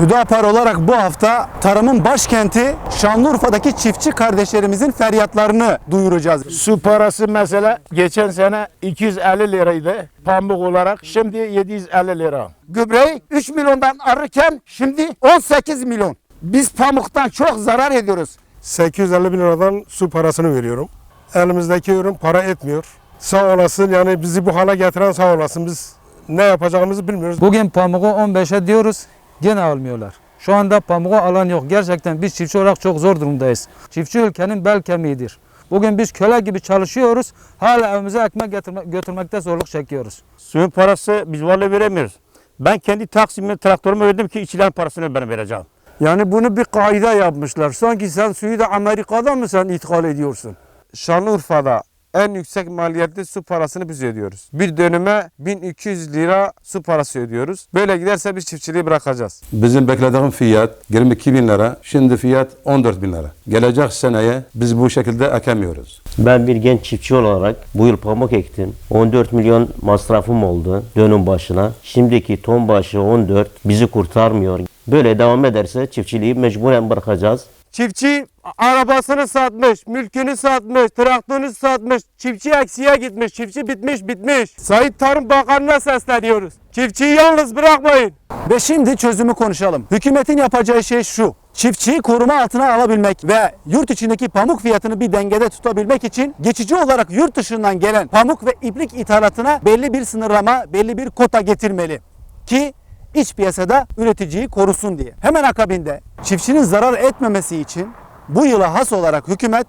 Hüdapar olarak bu hafta tarımın başkenti Şanlıurfa'daki çiftçi kardeşlerimizin feryatlarını duyuracağız. Su parası mesela geçen sene 250 liraydı pamuk olarak. Şimdi 750 lira. gübreyi 3 milyondan alırken şimdi 18 milyon. Biz pamuktan çok zarar ediyoruz. 850 bin liradan su parasını veriyorum. Elimizdeki ürün para etmiyor. Sağ olasın yani bizi bu hale getiren sağ olasın. Biz ne yapacağımızı bilmiyoruz. Bugün pamuğu 15'e diyoruz gene almıyorlar. Şu anda pamuğu alan yok. Gerçekten biz çiftçi olarak çok zor durumdayız. Çiftçi ülkenin bel kemiğidir. Bugün biz köle gibi çalışıyoruz. Hala evimize ekmek getirme, götürmekte zorluk çekiyoruz. Suyun parası biz vallahi veremiyoruz. Ben kendi Taksim'e traktörümü ödedim ki içilen parasını ben vereceğim. Yani bunu bir kaide yapmışlar. Sanki sen suyu da Amerika'dan mı sen ithal ediyorsun? Şanlıurfa'da en yüksek maliyetli su parasını biz ödüyoruz. Bir dönüme 1200 lira su parası ödüyoruz. Böyle giderse biz çiftçiliği bırakacağız. Bizim beklediğim fiyat 22 bin lira. Şimdi fiyat 14 bin lira. Gelecek seneye biz bu şekilde ekemiyoruz. Ben bir genç çiftçi olarak bu yıl pamuk ektim. 14 milyon masrafım oldu dönüm başına. Şimdiki ton başı 14 bizi kurtarmıyor. Böyle devam ederse çiftçiliği mecburen bırakacağız. Çiftçi arabasını satmış, mülkünü satmış, traktörünü satmış, çiftçi eksiye gitmiş, çiftçi bitmiş bitmiş. Sayın Tarım Bakanı'na sesleniyoruz. Çiftçiyi yalnız bırakmayın. Ve şimdi çözümü konuşalım. Hükümetin yapacağı şey şu. Çiftçiyi koruma altına alabilmek ve yurt içindeki pamuk fiyatını bir dengede tutabilmek için geçici olarak yurt dışından gelen pamuk ve iplik ithalatına belli bir sınırlama, belli bir kota getirmeli. Ki iç piyasada üreticiyi korusun diye. Hemen akabinde çiftçinin zarar etmemesi için bu yıla has olarak hükümet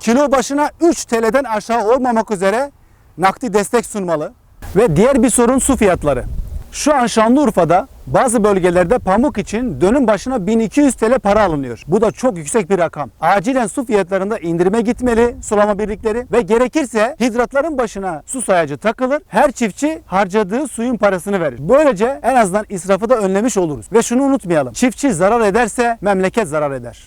kilo başına 3 TL'den aşağı olmamak üzere nakdi destek sunmalı. Ve diğer bir sorun su fiyatları. Şu an Şanlıurfa'da bazı bölgelerde pamuk için dönüm başına 1200 TL para alınıyor. Bu da çok yüksek bir rakam. Acilen su fiyatlarında indirime gitmeli sulama birlikleri ve gerekirse hidratların başına su sayacı takılır. Her çiftçi harcadığı suyun parasını verir. Böylece en azından israfı da önlemiş oluruz. Ve şunu unutmayalım. Çiftçi zarar ederse memleket zarar eder.